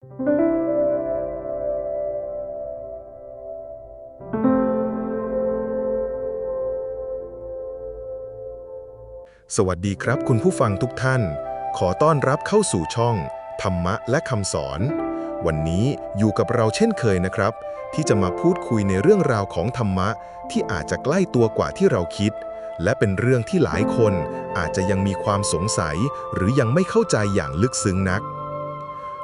สวัสดีครับคุณผู้ฟังทุกท่าน ขอต้อนรับเข้าสู่ช่อง ธรรมะและคำสอน วันนี้อยู่กับเราเช่นเคยนะครับ ที่จะมาพูดคุยในเรื่องราวของธรรมะ ที่อาจจะใกล้ตัวกว่าที่เราคิด และเป็นเรื่องที่หลายคนอาจจะยังมีความสงสัย หรือยังไม่เข้าใจอย่างลึกซึ้งนัก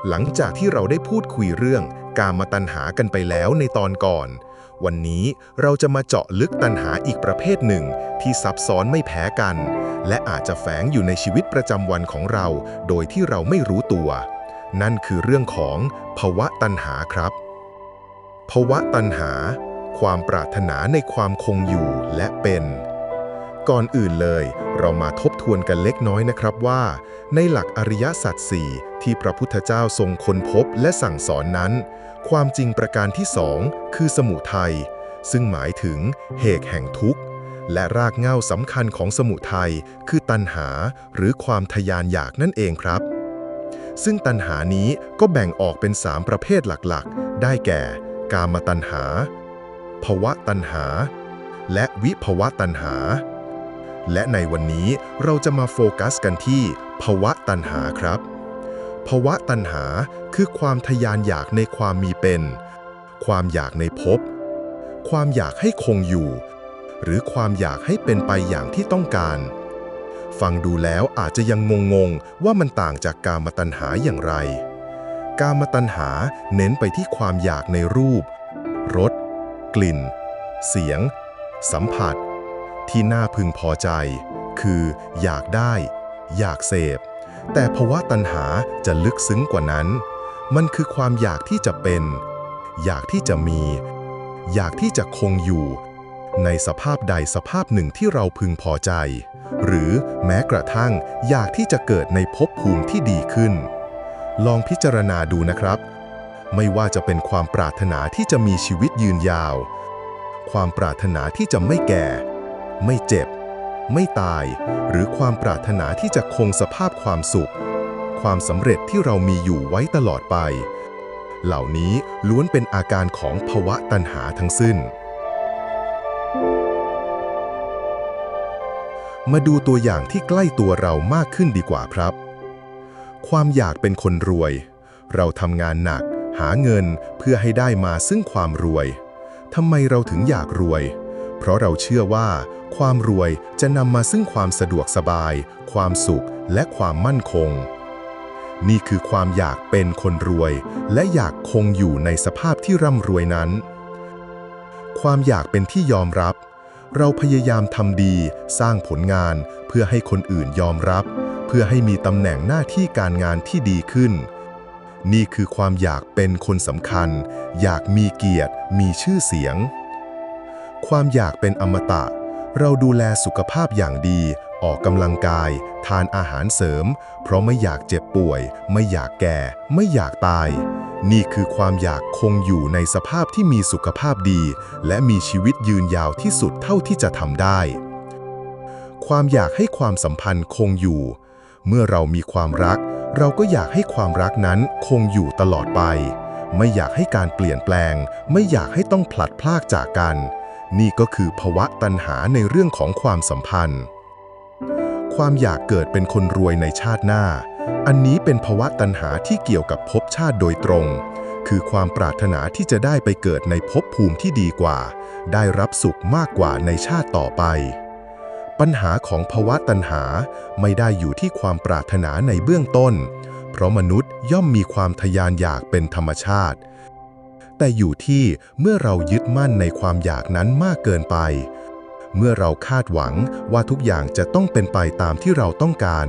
หลังจากที่เราได้พูดคุยเรื่องการมาตัณหากันไปแล้วในตอนก่อน วันนี้เราจะมาเจาะลึกตัณหาอีกประเภทหนึ่ง ที่ซับซ้อนไม่แพ้กัน และอาจจะแฝงอยู่ในชีวิตประจำวันของเรา โดยที่เราไม่รู้ตัว นั่นคือเรื่องของภวะตัณหาครับ ภวะตัณหา ความปรารถนาในความคงอยู่และเป็น ก่อนอื่นเลย เรามาทบทวนกันเล็กน้อยนะครับว่า ในหลักอริยสัจสี่ที่พระพุทธเจ้าทรงค้นพบและสั่งสอนนั้น ความจริงประการที่สองคือสมุทัยซึ่งหมายถึงเหตุแห่งทุกข์ และรากเหง้าสำคัญของสมุทัยคือตัณหาหรือความทยานอยากนั่นเองครับ ซึ่งตัณหานี้ก็แบ่งออกเป็นสามประเภทหลักๆ ได้แก่ กามตัณหาภวะตัณหา และวิภวะตัณหา และในวันนี้เราจะมาโฟกัสกันที่ ภวะตัณหาครับ ภวะตัณหาคือความทยานอยากในความมีเป็น ความอยากในภพ ความอยากให้คงอยู่ หรือความอยากให้เป็นไปอย่างที่ต้องการ ฟังดูแล้วอาจจะยังงงๆ ว่ามันต่างจากกามตัณหาอย่างไร กามตัณหาเน้นไปที่ความอยากในรูป รส กลิ่น เสียง สัมผัส ที่น่าพึงพอใจ คืออยากได้ อยากเสพ แต่ภาวะตัณหาจะลึกซึ้งกว่านั้น มันคือความอยากที่จะเป็น อยากที่จะมี อยากที่จะคงอยู่ ในสภาพใดสภาพหนึ่งที่เราพึงพอใจ หรือแม้กระทั่งอยากที่จะเกิดในภพภูมิที่ดีขึ้น ลองพิจารณาดูนะครับ ไม่ว่าจะเป็นความปรารถนาที่จะมีชีวิตยืนยาว ความปรารถนาที่จะไม่แก่ ไม่เจ็บ ไม่ตาย หรือความปรารถนาที่จะคงสภาพความสุข ความสำเร็จที่เรามีอยู่ไว้ตลอดไป เหล่านี้ล้วนเป็นอาการของภวะตัณหาทั้งสิ้น มาดูตัวอย่างที่ใกล้ตัวเรามากขึ้นดีกว่าครับ ความอยากเป็นคนรวย เราทำงานหนัก หาเงินเพื่อให้ได้มาซึ่งความรวยทำไมเราถึงอยากรวย เพราะเราเชื่อว่า ความรวยจะนำมาซึ่งความสะดวกสบาย ความสุขและความมั่นคง นี่คือความอยากเป็นคนรวย และอยากคงอยู่ในสภาพที่ร่ำรวยนั้น ความอยากเป็นที่ยอมรับ เราพยายามทำดี สร้างผลงาน เพื่อให้คนอื่นยอมรับ เพื่อให้มีตำแหน่งหน้าที่การงานที่ดีขึ้นนี่คือความอยากเป็นคนสำคัญ อยากมีเกียรติ มีชื่อเสียง ความอยากเป็นอมตะ เราดูแลสุขภาพอย่างดี ออกกำลังกาย ทานอาหารเสริม เพราะไม่อยากเจ็บป่วย ไม่อยากแก่ ไม่อยากตาย นี่คือความอยากคงอยู่ในสภาพที่มีสุขภาพดี และมีชีวิตยืนยาวที่สุดเท่าที่จะทำได้ ความอยากให้ความสัมพันธ์คงอยู่ เมื่อเรามีความรัก เราก็อยากให้ความรักนั้นคงอยู่ตลอดไปไม่อยากให้การเปลี่ยนแปลง ไม่อยากให้ต้องผลัดพรากจากกัน นี่ก็คือภวะตัณหาในเรื่องของความสัมพันธ์ ความอยากเกิดเป็นคนรวยในชาติหน้า อันนี้เป็นภวะตัณหาที่เกี่ยวกับภพชาติโดยตรง คือความปรารถนาที่จะได้ไปเกิดในภพภูมิที่ดีกว่า ได้รับสุขมากกว่าในชาติต่อไป ปัญหาของภวะตัณหาไม่ได้อยู่ที่ความปรารถนาในเบื้องต้น เพราะมนุษย์ย่อมมีความทยานอยากเป็นธรรมชาติ แต่อยู่ที่เมื่อเรายึดมั่นในความอยากนั้นมากเกินไป เมื่อเราคาดหวังว่าทุกอย่างจะต้องเป็นไปตามที่เราต้องการ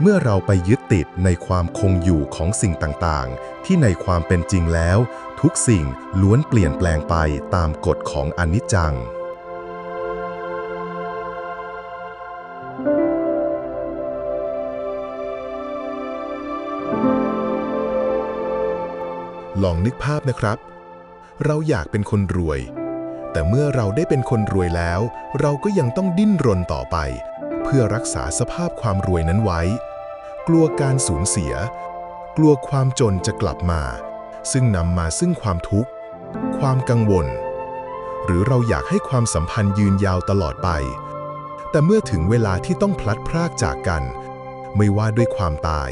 เมื่อเราไปยึดติดในความคงอยู่ของสิ่งต่างๆ ที่ในความเป็นจริงแล้ว ทุกสิ่งล้วนเปลี่ยนแปลงไปตามกฎของอนิจจัง ลองนึกภาพนะครับ เราอยากเป็นคนรวย แต่เมื่อเราได้เป็นคนรวยแล้ว เราก็ยังต้องดิ้นรนต่อไป เพื่อรักษาสภาพความรวยนั้นไว้ กลัวการสูญเสีย กลัวความจนจะกลับมา ซึ่งนำมาซึ่งความทุกข์ ความกังวล หรือเราอยากให้ความสัมพันธ์ยืนยาวตลอดไป แต่เมื่อถึงเวลาที่ต้องพลัดพรากจากกัน ไม่ว่าด้วยความตาย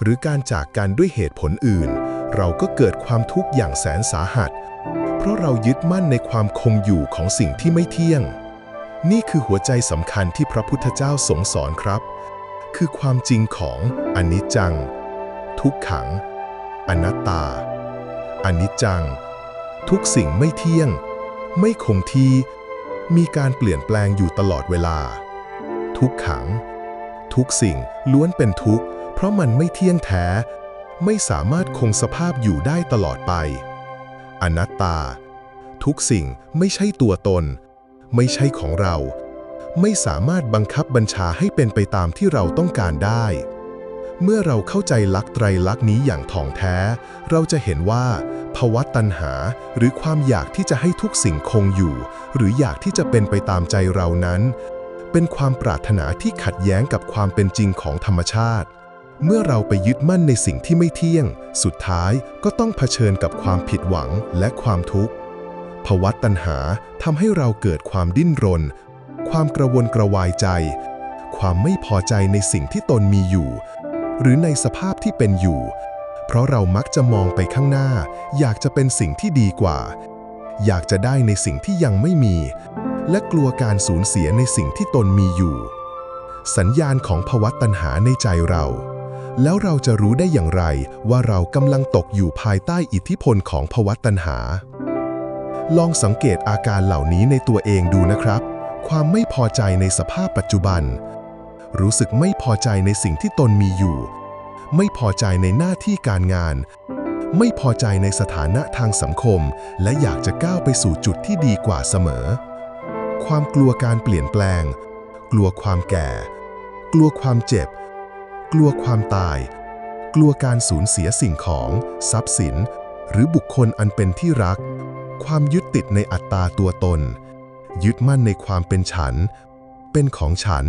หรือการจากกันด้วยเหตุผลอื่น เราก็เกิดความทุกข์อย่างแสนสาหัส เพราะเรายึดมั่นในความคงอยู่ของสิ่งที่ไม่เที่ยง นี่คือหัวใจสำคัญที่พระพุทธเจ้าทรงสอนครับ คือความจริงของอนิจจัง ทุกขัง อนัตตา อนิจจัง ทุกสิ่งไม่เที่ยง ไม่คงที่ มีการเปลี่ยนแปลงอยู่ตลอดเวลา ทุกขัง ทุกสิ่งล้วนเป็นทุกข์ ราะมันไม่เที่ยงแท้ ไม่สามารถคงสภาพอยู่ได้ตลอดไป อนัตตา ทุกสิ่งไม่ใช่ตัวตน ไม่ใช่ของเรา ไม่สามารถบังคับบัญชาให้เป็นไปตามที่เราต้องการได้ เมื่อเราเข้าใจลักไตรลักษณ์นี้อย่างถ่องแท้ เราจะเห็นว่าภวะตัณหาหรือความอยากที่จะให้ทุกสิ่งคงอยู่ หรืออยากที่จะเป็นไปตามใจเรานั้น เป็นความปรารถนาที่ขัดแย้งกับความเป็นจริงของธรรมชาติ เมื่อเราไปยึดมั่นในสิ่งที่ไม่เที่ยง สุดท้ายก็ต้องเผชิญกับความผิดหวังและความทุกข์ภวะตัณหาทำให้เราเกิดความดิ้นรน ความกระวนกระวายใจ ความไม่พอใจในสิ่งที่ตนมีอยู่ หรือในสภาพที่เป็นอยู่ เพราะเรามักจะมองไปข้างหน้า อยากจะเป็นสิ่งที่ดีกว่า อยากจะได้ในสิ่งที่ยังไม่มี และกลัวการสูญเสียในสิ่งที่ตนมีอยู่ สัญญาณของภวะตัณหาในใจเรา แล้วเราจะรู้ได้อย่างไรว่าเรากำลังตกอยู่ภายใต้อิทธิพลของภวะตัณหา ลองสังเกตอาการเหล่านี้ในตัวเองดูนะครับ ความไม่พอใจในสภาพปัจจุบัน รู้สึกไม่พอใจในสิ่งที่ตนมีอยู่ ไม่พอใจในหน้าที่การงาน ไม่พอใจในสถานะทางสังคม และอยากจะก้าวไปสู่จุดที่ดีกว่าเสมอ ความกลัวการเปลี่ยนแปลง กลัวความแก่ กลัวความเจ็บ กลัวความตาย กลัวการสูญเสียสิ่งของ ทรัพย์สิน หรือบุคคลอันเป็นที่รัก ความยึดติดในอัตตาตัวตน ยึดมั่นในความเป็นฉัน เป็นของฉัน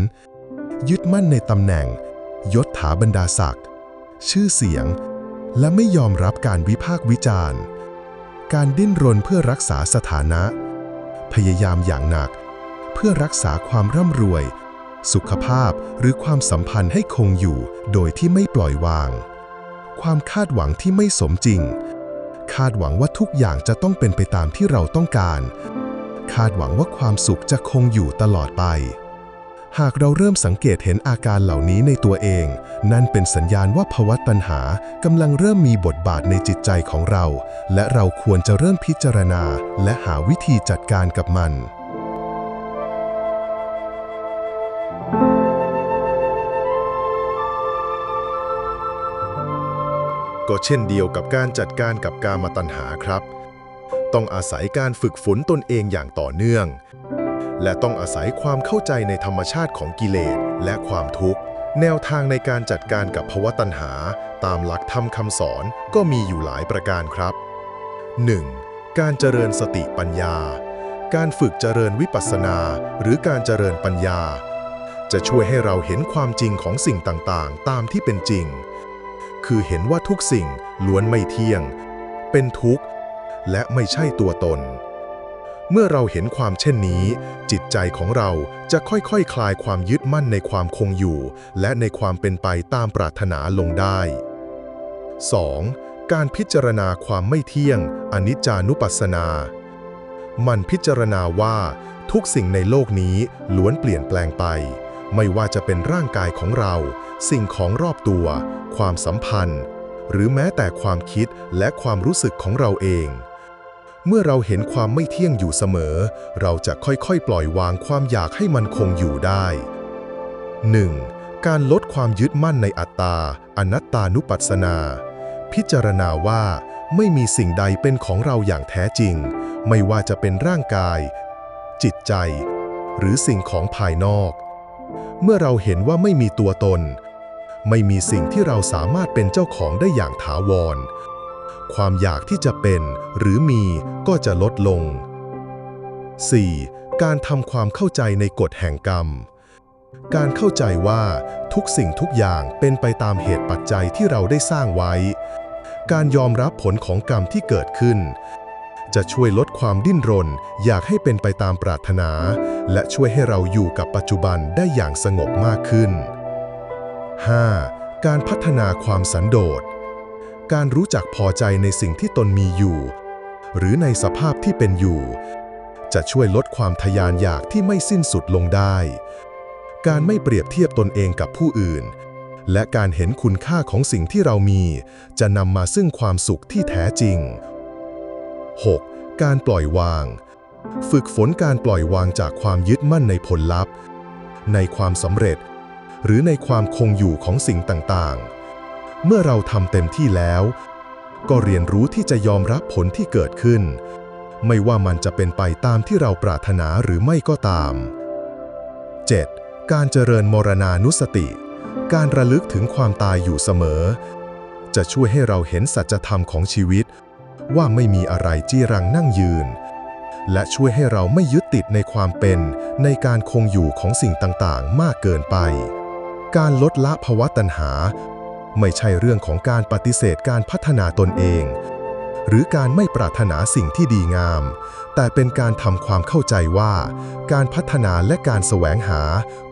ยึดมั่นในตำแหน่ง ยศถาบรรดาศักดิ์ชื่อเสียง และไม่ยอมรับการวิพากษ์วิจารณ์ การดิ้นรนเพื่อรักษาสถานะ พยายามอย่างหนัก เพื่อรักษาความร่ำรวย สุขภาพหรือความสัมพันธ์ให้คงอยู่โดยที่ไม่ปล่อยวาง ความคาดหวังที่ไม่สมจริง คาดหวังว่าทุกอย่างจะต้องเป็นไปตามที่เราต้องการ คาดหวังว่าความสุขจะคงอยู่ตลอดไป หากเราเริ่มสังเกตเห็นอาการเหล่านี้ในตัวเอง นั่นเป็นสัญญาณว่าภาวะตัณหากำลังเริ่มมีบทบาทในจิตใจของเรา และเราควรจะเริ่มพิจารณา และหาวิธีจัดการกับมัน ก็เช่นเดียวกับการจัดการกับกามตัณหาครับ ต้องอาศัยการฝึกฝนตนเองอย่างต่อเนื่อง และต้องอาศัยความเข้าใจในธรรมชาติของกิเลสและความทุกข์ แนวทางในการจัดการกับภวะตัณหา ตามหลักธรรมคำสอนก็มีอยู่หลายประการครับ 1. การเจริญสติปัญญา การฝึกเจริญวิปัสสนา หรือการเจริญปัญญา จะช่วยให้เราเห็นความจริงของสิ่งต่างๆ ตามที่เป็นจริง คือเห็นว่าทุกสิ่งล้วนไม่เที่ยง เป็นทุกข์ และไม่ใช่ตัวตน เมื่อเราเห็นความเช่นนี้ จิตใจของเราจะค่อยๆคคลายความยึดมั่นในความคงอยู่ และในความเป็นไปตามปรารถนาลงได้ 2. การพิจารณาความไม่เที่ยง อนิจจานุปัสสนา มันพิจารณาว่าทุกสิ่งในโลกนี้ล้วนเปลี่ยนแปลงไป ไม่ว่าจะเป็นร่างกายของเรา สิ่งของรอบตัว ความสัมพันธ์ หรือแม้แต่ความคิดและความรู้สึกของเราเอง เมื่อเราเห็นความไม่เที่ยงอยู่เสมอ เราจะค่อยๆ ปล่อยวางความอยากให้มันคงอยู่ได้ 1. การลดความยึดมั่นในอัตตา อนัตตานุปัสสนา พิจารณาว่าไม่มีสิ่งใดเป็นของเราอย่างแท้จริง ไม่ว่าจะเป็นร่างกาย จิตใจ หรือสิ่งของภายนอก เมื่อเราเห็นว่าไม่มีตัวตน ไม่มีสิ่งที่เราสามารถเป็นเจ้าของได้อย่างถาวร ความอยากที่จะเป็นหรือมีก็จะลดลง 4. การทำความเข้าใจในกฎแห่งกรรม การเข้าใจว่าทุกสิ่งทุกอย่างเป็นไปตามเหตุปัจจัยที่เราได้สร้างไว้ การยอมรับผลของกรรมที่เกิดขึ้น จะช่วยลดความดิ้นรน อยากให้เป็นไปตามปรารถนา และช่วยให้เราอยู่กับปัจจุบันได้อย่างสงบมากขึ้น 5. การพัฒนาความสันโดษ การรู้จักพอใจในสิ่งที่ตนมีอยู่ หรือในสภาพที่เป็นอยู่ จะช่วยลดความทยานอยากที่ไม่สิ้นสุดลงได้ การไม่เปรียบเทียบตนเองกับผู้อื่น และการเห็นคุณค่าของสิ่งที่เรามี จะนำมาซึ่งความสุขที่แท้จริง 6. การปล่อยวาง ฝึกฝนการปล่อยวางจากความยึดมั่นในผลลัพธ์ ในความสำเร็จ หรือในความคงอยู่ของสิ่งต่างๆ เมื่อเราทำเต็มที่แล้ว ก็เรียนรู้ที่จะยอมรับผลที่เกิดขึ้น ไม่ว่ามันจะเป็นไปตามที่เราปรารถนาหรือไม่ก็ตาม 7. การเจริญมรณานุสติ การระลึกถึงความตายอยู่เสมอ จะช่วยให้เราเห็นสัจธรรมของชีวิต ว่าไม่มีอะไรจีรังนั่งยืน และช่วยให้เราไม่ยึดติดในความเป็นในการคงอยู่ของสิ่งต่างๆ มากเกินไป การลดละภาวะตัณหา ไม่ใช่เรื่องของการปฏิเสธการพัฒนาตนเอง หรือการไม่ปรารถนาสิ่งที่ดีงาม แต่เป็นการทำความเข้าใจว่า การพัฒนาและการแสวงหา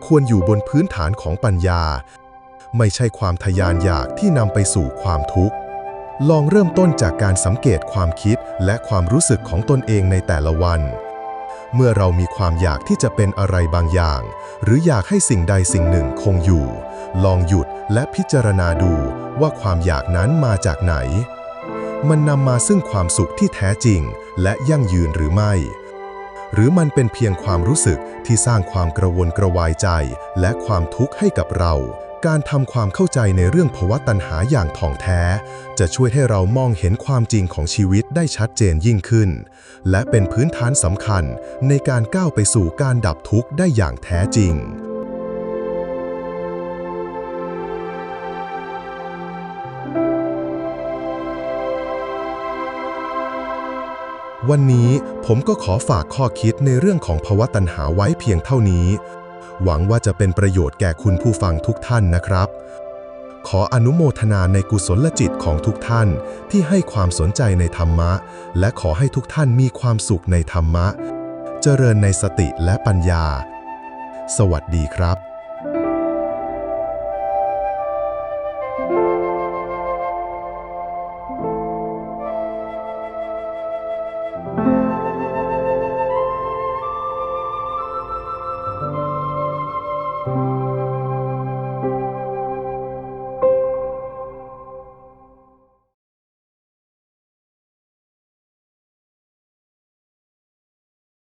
ควรอยู่บนพื้นฐานของปัญญา ไม่ใช่ความทยานอยากที่นำไปสู่ความทุกข์ ลองเริ่มต้นจากการสังเกตความคิดและความรู้สึกของตนเองในแต่ละวัน เมื่อเรามีความอยากที่จะเป็นอะไรบางอย่าง หรืออยากให้สิ่งใดสิ่งหนึ่งคงอยู่ ลองหยุดและพิจารณาดูว่าความอยากนั้นมาจากไหน มันนำมาซึ่งความสุขที่แท้จริง และยั่งยืนหรือไม่ หรือมันเป็นเพียงความรู้สึกที่สร้างความกระวนกระวายใจ และความทุกข์ให้กับเรา การทำความเข้าใจในเรื่องภวะตัณหาอย่างถ่องแท้ จะช่วยให้เรามองเห็นความจริงของชีวิตได้ชัดเจนยิ่งขึ้น และเป็นพื้นฐานสำคัญในการก้าวไปสู่การดับทุกข์ได้อย่างแท้จริงวันนี้ผมก็ขอฝากข้อคิดในเรื่องของภาวะตัณหาไว้เพียงเท่านี้ หวังว่าจะเป็นประโยชน์แก่คุณผู้ฟังทุกท่านนะครับ ขออนุโมทนาในกุศลจิตของทุกท่านที่ให้ความสนใจในธรรมะ และขอให้ทุกท่านมีความสุขในธรรมะ เจริญในสติและปัญญา สวัสดีครับ